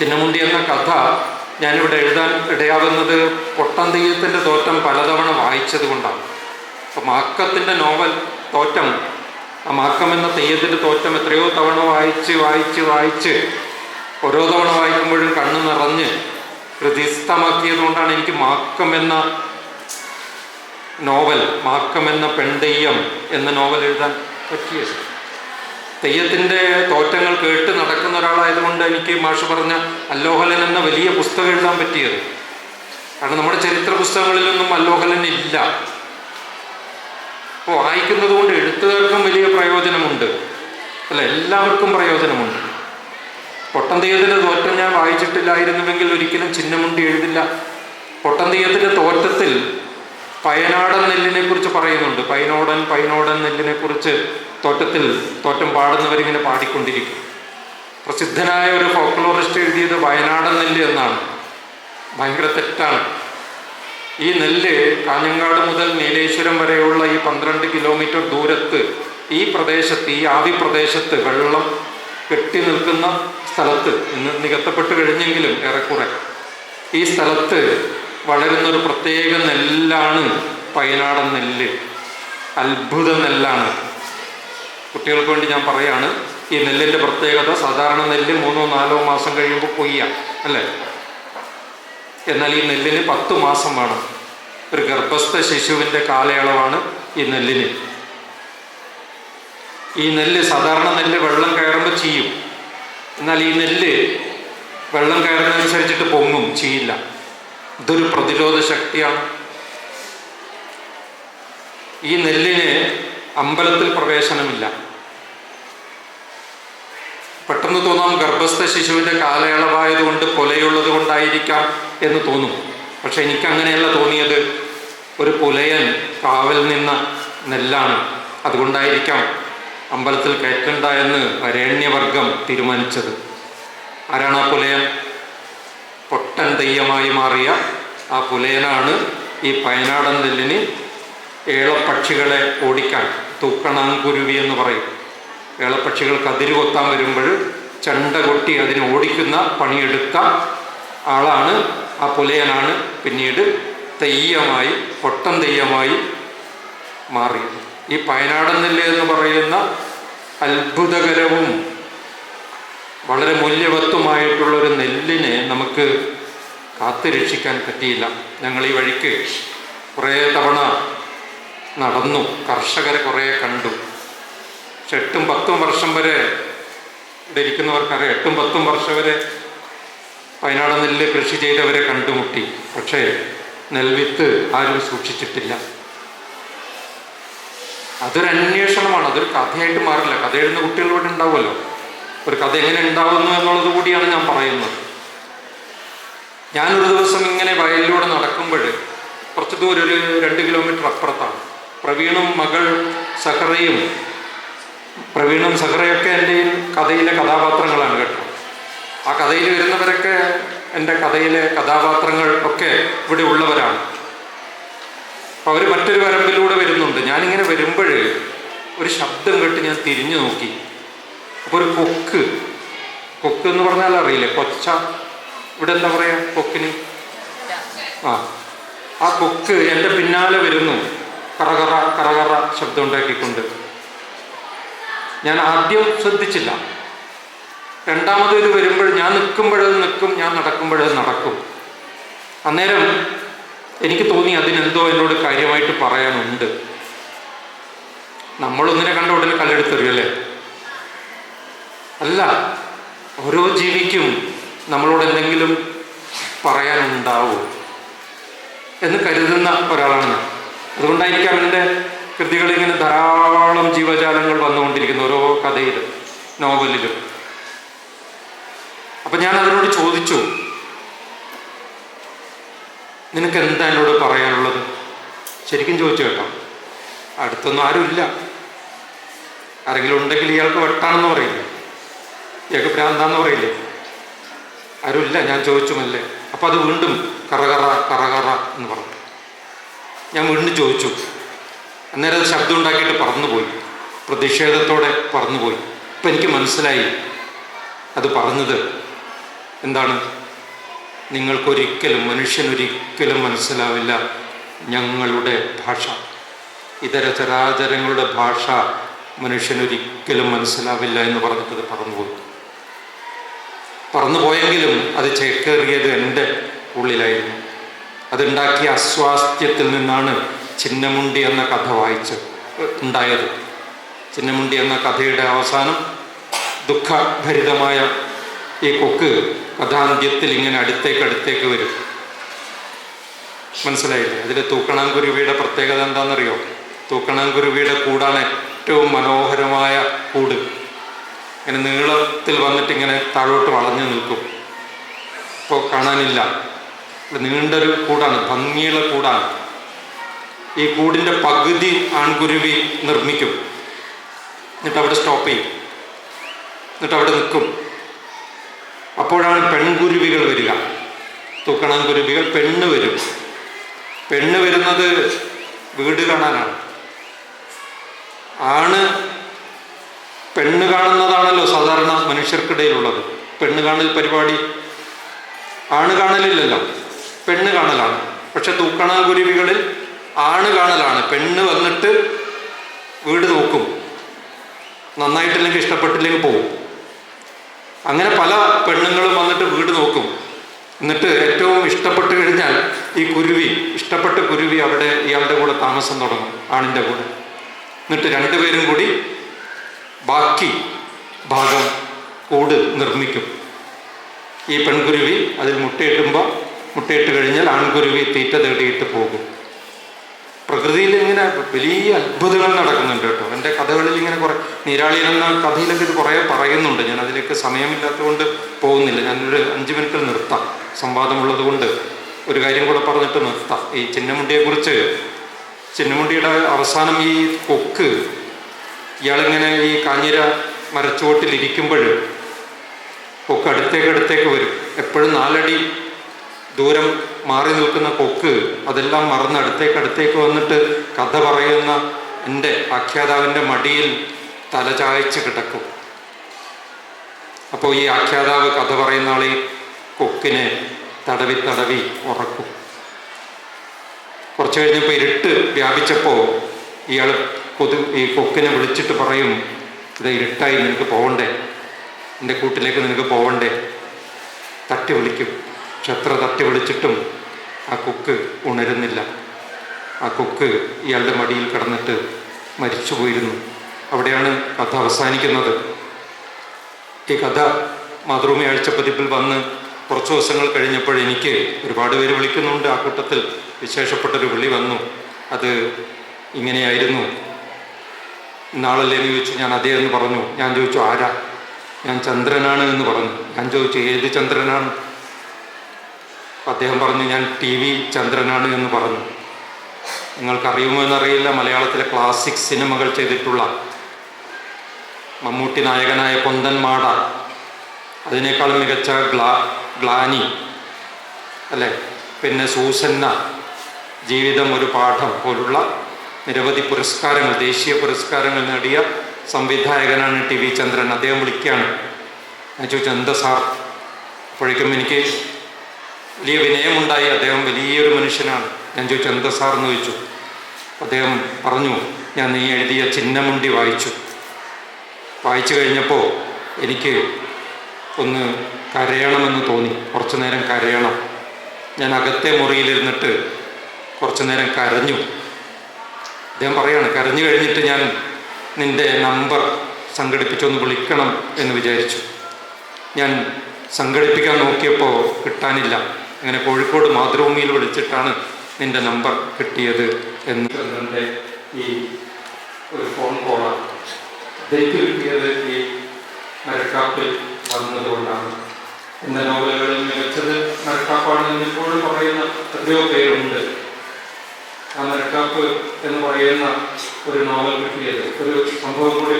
ചിന്നമുണ്ടി എന്ന കഥ ഞാനിവിടെ എഴുതാൻ ഇടയാകുന്നത് പൊട്ടം തെയ്യത്തിന്റെ തോറ്റം പലതവണ വായിച്ചത് കൊണ്ടാണ്. അപ്പം മാക്കത്തിന്റെ നോവൽ തോറ്റം ആ മാക്കം എന്ന തെയ്യത്തിന്റെ തോറ്റം എത്രയോ തവണ വായിച്ച് വായിച്ച് വായിച്ച് ഓരോ തവണ വായിക്കുമ്പോഴും കണ്ണ് നിറഞ്ഞ് ഹൃദയസ്ഥമാക്കിയത് കൊണ്ടാണ് എനിക്ക് മാക്കം എന്ന നോവൽ മാക്കം എന്ന പെൺതെയ്യം എന്ന നോവൽ എഴുതാൻ പറ്റിയത്. തെയ്യത്തിന്റെ തോറ്റങ്ങൾ കേട്ട് നടക്കുന്ന ഒരാളായതുകൊണ്ട് എനിക്ക് മാഷ് പറഞ്ഞ അല്ലോഹലൻ എന്ന വലിയ പുസ്തകം എഴുതാൻ പറ്റിയത്. കാരണം നമ്മുടെ ചരിത്ര പുസ്തകങ്ങളിലൊന്നും അല്ലോഹലൻ ഇല്ല. അപ്പോൾ വായിക്കുന്നത് കൊണ്ട് എഴുത്തുകാർക്കും വലിയ പ്രയോജനമുണ്ട്. അല്ല എല്ലാവർക്കും പ്രയോജനമുണ്ട്. പൊട്ടൻ തെയ്യത്തിന്റെ തോറ്റം ഞാൻ വായിച്ചിട്ടില്ലായിരുന്നുവെങ്കിൽ ഒരിക്കലും ചിഹ്നമുണ്ടി എഴുതില്ല. പൊട്ടൻ തെയ്യത്തിന്റെ തോറ്റത്തിൽ പയനാടൻ നെല്ലിനെ കുറിച്ച് പറയുന്നുണ്ട്. പൈനോടൻ പൈനോടൻ നെല്ലിനെ കുറിച്ച് തോറ്റത്തിൽ തോറ്റം പാടുന്നവരിങ്ങനെ പാടിക്കൊണ്ടിരിക്കും. പ്രസിദ്ധനായ ഒരു ഫോക്ലോറിസ്റ്റ് എഴുതിയത് വയനാടൻ നെല്ല് എന്നാണ്. ഭയങ്കര തെറ്റാണ്. ഈ നെല്ല് കാഞ്ഞങ്ങാട് മുതൽ നീലേശ്വരം വരെയുള്ള ഈ പന്ത്രണ്ട് കിലോമീറ്റർ ദൂരത്ത് ഈ പ്രദേശത്ത് ഈ ആവി പ്രദേശത്ത് വെള്ളം കെട്ടി നിൽക്കുന്ന സ്ഥലത്ത് ഇന്ന് നികത്തപ്പെട്ട് കഴിഞ്ഞെങ്കിലും ഏറെക്കുറെ. ഈ സ്ഥലത്ത് വളരുന്ന ഒരു പ്രത്യേക നെല്ലാണ് പയനാടൻ നെല്ല്. അത്ഭുത നെല്ലാണ്. കുട്ടികൾക്ക് വേണ്ടി ഞാൻ പറയാണ് ഈ നെല്ലിന്റെ പ്രത്യേകത സാധാരണ നെല്ല് മൂന്നോ നാലോ മാസം കഴിയുമ്പോൾ കൊയ്യാം അല്ലേ? എന്നാൽ ഈ നെല്ലിന് പത്ത് മാസം വേണം. ഒരു ഗർഭസ്ഥ ശിശുവിന്റെ കാലയളവാണ് ഈ നെല്ലിന്. ഈ നെല്ല് സാധാരണ നെല്ല് വെള്ളം കയറുമ്പോൾ ചെയ്യും എന്നാൽ ഈ നെല്ല് വെള്ളം കയറുന്നതനുസരിച്ചിട്ട് പൊങ്ങും ചെയ്യില്ല ഇതൊരു പ്രതിരോധ ശക്തിയാണ്. ഈ നെല്ലിന് അമ്പലത്തിൽ പ്രവേശനമില്ല. പെട്ടെന്ന് തോന്നാം ഗർഭസ്ഥ ശിശുവിന്റെ കാലയളവായതുകൊണ്ട് കൊലയുള്ളത് കൊണ്ടായിരിക്കാം എന്ന് തോന്നും. പക്ഷെ എനിക്ക് അങ്ങനെയല്ല തോന്നിയത്. ഒരു പുലയൻ കാവൽ നിന്ന നെല്ലാണ്. അതുകൊണ്ടായിരിക്കാം അമ്പലത്തിൽ കയറ്റണ്ട എന്ന് വരേണ്യവർഗം തീരുമാനിച്ചത്. ആരാണ് ആ പുലയൻ? പൊട്ടൻ തെയ്യമായി മാറിയ ആ പുലയനാണ് ഈ പയനാടൻ നെല്ലിന് ഏളപ്പക്ഷികളെ ഓടിക്കാൻ തൂക്കണാങ്കുരുവി എന്ന് പറയും. ഏളപ്പക്ഷികൾ കതിര് കൊത്താൻ വരുമ്പോൾ ചണ്ട കൊട്ടി അതിനെ ഓടിക്കുന്ന പണിയെടുത്ത ആളാണ്. ആ പുലയനാണ് പിന്നീട് തെയ്യമായി പൊട്ടം തെയ്യമായി മാറിയത്. ഈ പയനാടൻ നെല്ല് എന്ന് പറയുന്ന അത്ഭുതകരവും വളരെ മൂല്യവത്വമായിട്ടുള്ളൊരു നെല്ലിനെ നമുക്ക് കാത്തുരക്ഷിക്കാൻ പറ്റിയില്ല. ഞങ്ങൾ ഈ വഴിക്ക് കുറേ തവണ നടന്നു. കർഷകരെ കുറേ കണ്ടു. പക്ഷെ എട്ടും പത്തും വർഷം വരെ ഇവിടെ ഇരിക്കുന്നവർക്കറിയാം എട്ടും പത്തും വർഷം വരെ വയനാട് നെല്ല് കൃഷി ചെയ്തവരെ കണ്ടുമുട്ടി. പക്ഷേ നെൽവിത്ത് ആരും സൂക്ഷിച്ചിട്ടില്ല. അതൊരു അന്വേഷണമാണ്. അതൊരു കഥയായിട്ട് മാറില്ല. കഥ എഴുതുന്ന കുട്ടികൾ ഉണ്ടാവുമല്ലോ. ഒരു കഥ എങ്ങനെ ഉണ്ടാവുന്നു എന്നുള്ളത് കൂടിയാണ് ഞാൻ പറയുന്നത്. ഞാനൊരു ദിവസം ഇങ്ങനെ വയലിലൂടെ നടക്കുമ്പോൾ കുറച്ച് ദൂരം ഒരു രണ്ട് കിലോമീറ്റർ അപ്പുറത്താണ്. പ്രവീണും മകൾ സഹറയും. പ്രവീണും സഹറയൊക്കെ എന്റെ കഥയിലെ കഥാപാത്രങ്ങളാണ് കേട്ടോ. ആ കഥയിൽ വരുന്നവരൊക്കെ എന്റെ കഥയിലെ കഥാപാത്രങ്ങൾ ഒക്കെ ഇവിടെ ഉള്ളവരാണ്. അപ്പോൾ അവർ മറ്റൊരു വരമ്പിലൂടെ വരുന്നുണ്ട്. ഞാനിങ്ങനെ വരുമ്പോൾ ഒരു ശബ്ദം കേട്ട് ഞാൻ തിരിഞ്ഞു നോക്കി. അപ്പോൾ ഒരു കൊക്ക്. കൊക്ക് എന്ന് പറഞ്ഞാൽ അറിയില്ലേ? കൊച്ച. ഇവിടെ എന്താ പറയുക കൊക്കിന്? ആ. ആ കൊക്ക് എന്റെ പിന്നാലെ വരുന്നു. കറകറ കറകറ ശബ്ദം ഉണ്ടാക്കിക്കൊണ്ട് ഞാൻ ആദ്യം ശ്രദ്ധിച്ചില്ല. രണ്ടാമത് ഇത് വരുമ്പോൾ ഞാൻ നിൽക്കുമ്പോഴത് നിൽക്കും ഞാൻ നടക്കുമ്പോഴത് നടക്കും. അന്നേരം എനിക്ക് തോന്നി അതിനെന്തോ എന്നോട് കാര്യമായിട്ട് പറയാനുണ്ട്. നമ്മളൊന്നിനെ കണ്ട ഉടനെ കല്ലെടുത്തെറിയല്ലേ അല്ല ഓരോ ജീവിക്കും നമ്മളോട് എന്തെങ്കിലും പറയാനുണ്ടാവും എന്ന് കരുതുന്ന ഒരാളാണ് ഞാൻ. അതുകൊണ്ടായിരിക്കാം എന്റെ കൃതികളിൽ ഇങ്ങനെ ധാരാളം ജീവജാലങ്ങൾ വന്നുകൊണ്ടിരിക്കുന്നു ഓരോ കഥയിലും നോവലിലും. അപ്പം ഞാൻ അതിനോട് ചോദിച്ചു നിനക്ക് എന്താ എന്നോട് പറയാനുള്ളത്? ശരിക്കും ചോദിച്ചു കേട്ടോ. അടുത്തൊന്നും ആരുമില്ല ആരെങ്കിലും ഉണ്ടെങ്കിൽ ഇയാൾക്ക് വെട്ടാണെന്ന് പറയില്ലേ? ഇയാൾക്ക് ഭ്രാന്താന്ന് പറയില്ലേ? ആരുമില്ല ഞാൻ ചോദിച്ചുമല്ലേ അപ്പം അത് വീണ്ടും കറകറ കറകറ എന്ന് പറഞ്ഞു. ഞാൻ വീണ്ടും ചോദിച്ചു. അന്നേരം അത് ശബ്ദം ഉണ്ടാക്കിയിട്ട് പറന്നുപോയി. പ്രതിഷേധത്തോടെ പറന്നുപോയി. ഇപ്പം എനിക്ക് മനസ്സിലായി. അത് പറഞ്ഞത് എന്താണ്? നിങ്ങൾക്കൊരിക്കലും മനുഷ്യനൊരിക്കലും മനസ്സിലാവില്ല ഞങ്ങളുടെ ഭാഷ. ഇതര ചരാചരങ്ങളുടെ ഭാഷ മനുഷ്യനൊരിക്കലും മനസ്സിലാവില്ല എന്ന് പറഞ്ഞിട്ട് പറന്നുപോയി. പറന്നുപോയെങ്കിലും അത് ചേക്കേറിയത് എന്റെ ഉള്ളിലായിരുന്നു. അതുണ്ടാക്കിയ അസ്വാസ്ഥ്യത്തിൽ നിന്നാണ് ചിന്നമുണ്ടി എന്ന കഥ വായിച്ച് ഉണ്ടായത്. ചിന്നമുണ്ടി എന്ന കഥയുടെ അവസാനം ദുഃഖഭരിതമായ ഈ കൊക്ക് കഥാന്ത്യത്തിൽ ഇങ്ങനെ അടുത്തേക്ക് അടുത്തേക്ക് വരും. മനസ്സിലായില്ലേ? അതിൽ തൂക്കണാങ്കുരുവിയുടെ പ്രത്യേകത എന്താണെന്നറിയോ? തൂക്കണാങ്കുരുവിയുടെ കൂടാണ് ഏറ്റവും മനോഹരമായ കൂട്. ഇങ്ങനെ നീളത്തിൽ വന്നിട്ട് ഇങ്ങനെ താഴോട്ട് വളഞ്ഞു നിൽക്കും. ഇപ്പോൾ കാണാനില്ല. നീണ്ടൊരു കൂടാണ് ഭംഗിയുള്ള കൂടാണ്. ഈ കൂടിന്റെ പകുതി ആൺകുരുവി നിർമ്മിക്കും. എന്നിട്ട് അവിടെ സ്റ്റോപ്പ് ചെയ്യും. എന്നിട്ട് അവിടെ നിൽക്കും. അപ്പോഴാണ് പെൺകുരുവികൾ വരിക. തൂക്കണാൻ കുരുവികൾ പെണ്ണ് വരും. പെണ്ണ് വരുന്നത് വീട് കാണാനാണ്. ആണ് പെണ്ണ് കാണുന്നതാണല്ലോ സാധാരണ മനുഷ്യർക്കിടയിലുള്ളത്. പെണ്ണ് കാണൽ പരിപാടി. ആണ് കാണലില്ലല്ലോ. പെണ്ണ് കാണലാണ്. പക്ഷെ തൂക്കണാകുരുവികളിൽ ആണ് കാണലാണ്. പെണ്ണ് വന്നിട്ട് വീട് നോക്കും. നന്നായിട്ടില്ലെങ്കിൽ ഇഷ്ടപ്പെട്ടില്ലെങ്കിൽ പോവും. അങ്ങനെ പല പെണ്ണുങ്ങളും വന്നിട്ട് വീട് നോക്കും. എന്നിട്ട് ഏറ്റവും ഇഷ്ടപ്പെട്ട് കഴിഞ്ഞാൽ ഈ കുരുവി ഇഷ്ടപ്പെട്ട കുരുവി അവിടെ ഇയാളുടെ കൂടെ താമസം തുടങ്ങും ആണിന്റെ കൂടെ. എന്നിട്ട് രണ്ടുപേരും കൂടി ബാക്കി ഭാഗം കൂട് നിർമ്മിക്കും. ഈ പെൺകുരുവി അതിൽ മുട്ടയിടുമ്പോൾ മുട്ടയിട്ട് കഴിഞ്ഞാൽ ആൺകുരുവി തീറ്റ തേടിയിട്ട് പോകും. പ്രകൃതിയിൽ ഇങ്ങനെ വലിയ അത്ഭുതങ്ങൾ നടക്കുന്നുണ്ട് കേട്ടോ. എന്റെ കഥകളിൽ ഇങ്ങനെ കുറേ നീരാളി എന്ന കഥയിലൊക്കെ ഇത് കുറേ പറയുന്നുണ്ട്. ഞാൻ അതിലേക്ക് സമയമില്ലാത്തതുകൊണ്ട് പോകുന്നില്ല. ഞാനൊരു അഞ്ച് മിനിറ്റിൽ നിർത്താം. സംവാദമുള്ളത് കൊണ്ട് ഒരു കാര്യം കൂടെ പറഞ്ഞിട്ട് നിർത്താം. ഈ ചിന്നമുണ്ടിയെക്കുറിച്ച് ചിന്നമുണ്ടിയുടെ അവസാനം ഈ കൊക്ക് ഇയാളിങ്ങനെ ഈ കാഞ്ഞിര മരച്ചുവട്ടിൽ ഇരിക്കുമ്പോൾ കൊക്ക് അടുത്തേക്ക് അടുത്തേക്ക് വരും. എപ്പോഴും നാലടി ദൂരം മാറി നിൽക്കുന്ന കൊക്ക് അതെല്ലാം മറന്ന് അടുത്തേക്ക് അടുത്തേക്ക് വന്നിട്ട് കഥ പറയുന്ന എന്റെ ആഖ്യാതാവിന്റെ മടിയിൽ തലചായ്ച്ച് കിടക്കും. അപ്പോൾ ഈ ആഖ്യാതാവ് കഥ പറയുന്ന ഈ കൊക്കിനെ തടവി തടവി ഉറക്കും. കുറച്ച് കഴിഞ്ഞപ്പോൾ ഇരുട്ട് വ്യാപിച്ചപ്പോൾ ഇയാൾ കൊതു ഈ കൊക്കിനെ വിളിച്ചിട്ട് പറയും ഇത് ഇരുട്ടായി നിനക്ക് പോകണ്ടേ എന്റെ കൂട്ടിലേക്ക് നിനക്ക് പോകണ്ടേ തട്ടി വിളിക്കും. പക്ഷെ എത്ര തട്ടി വിളിച്ചിട്ടും ആ കൊക്ക് ഉണരുന്നില്ല. ആ കൊക്ക് ഇയാളുടെ മടിയിൽ കിടന്നിട്ട് മരിച്ചു പോയിരുന്നു അവിടെയാണ് കഥ അവസാനിക്കുന്നത്. ഈ കഥ മാതൃഭൂമി ആഴ്ചപ്പതിപ്പിൽ വന്ന് കുറച്ച് ദിവസങ്ങൾ കഴിഞ്ഞപ്പോൾ എനിക്ക് ഒരുപാട് പേര് വിളിക്കുന്നുണ്ട്. ആ കൂട്ടത്തിൽ വിശേഷപ്പെട്ടൊരു വിളി വന്നു. അത് ഇങ്ങനെയായിരുന്നു. നാളല്ലേന്ന് ചോദിച്ചു ഞാൻ അതേ എന്ന് പറഞ്ഞു. ഞാൻ ചോദിച്ചു ആരാ? ഞാൻ ചന്ദ്രനാണ് എന്ന് പറഞ്ഞു. ഞാൻ ചോദിച്ചു ഏത് ചന്ദ്രനാണ്? അദ്ദേഹം പറഞ്ഞു ഞാൻ ടി വി ചന്ദ്രനാണ് എന്ന് പറഞ്ഞു. നിങ്ങൾക്കറിയുമോ എന്നറിയില്ല മലയാളത്തിലെ ക്ലാസിക് സിനിമകൾ ചെയ്തിട്ടുള്ള മമ്മൂട്ടി നായകനായ പൊന്തൻ മാട അതിനേക്കാൾ മികച്ച ഗ്ലാ ഗ്ലാനി അല്ലേ? പിന്നെ സൂസന്ന ജീവിതം ഒരു പാഠം പോലുള്ള നിരവധി പുരസ്കാരങ്ങൾ ദേശീയ പുരസ്കാരങ്ങൾ നേടിയ സംവിധായകനാണ് ടി വി ചന്ദ്രൻ. അദ്ദേഹം വിളിക്കുകയാണ് ഞാൻ ചോദിച്ചു എന്താ സാർ? അപ്പോഴേക്കും എനിക്ക് വലിയ വിനയമുണ്ടായി അദ്ദേഹം വലിയൊരു മനുഷ്യനാണ്. ഞാൻ ചോദിച്ചു എന്താ സാർ? എന്ന് ചോദിച്ചു. അദ്ദേഹം പറഞ്ഞു ഞാൻ നീ എഴുതിയ ചിഹ്നമുണ്ടി വായിച്ചു. വായിച്ചു കഴിഞ്ഞപ്പോൾ എനിക്ക് ഒന്ന് കരയണമെന്ന് തോന്നി. കുറച്ചു നേരം കരയണം. ഞാൻ അകത്തെ മുറിയിലിരുന്നിട്ട് കുറച്ചു നേരം കരഞ്ഞു. അദ്ദേഹം പറയാണ് കരഞ്ഞു കഴിഞ്ഞിട്ട് ഞാൻ നിന്റെ നമ്പർ സംഘടിപ്പിച്ചൊന്ന് വിളിക്കണം എന്ന് വിചാരിച്ചു. ഞാൻ സംഘടിപ്പിക്കാൻ നോക്കിയപ്പോൾ കിട്ടാനില്ല. അങ്ങനെ കോഴിക്കോട് മാതൃഭൂമിയിൽ വിളിച്ചിട്ടാണ് നിന്റെ നമ്പർ കിട്ടിയത് എന്ന്. എന്റെ ഈ ഒരു ഫോൺ കോളാണ് എനിക്ക് കിട്ടിയത് ഈ മരക്കാപ്പിൽ വന്നതുകൊണ്ടാണ്. എന്ന നോവലുകളിൽ മികച്ചത് മരക്കാപ്പാണ് ഇപ്പോഴും പറയുന്ന എത്രയോ പേരുണ്ട്. ആ മരക്കാപ്പ് എന്ന് പറയുന്ന ഒരു നോവൽ കിട്ടിയത്. ഒരു സംഭവം കൂടി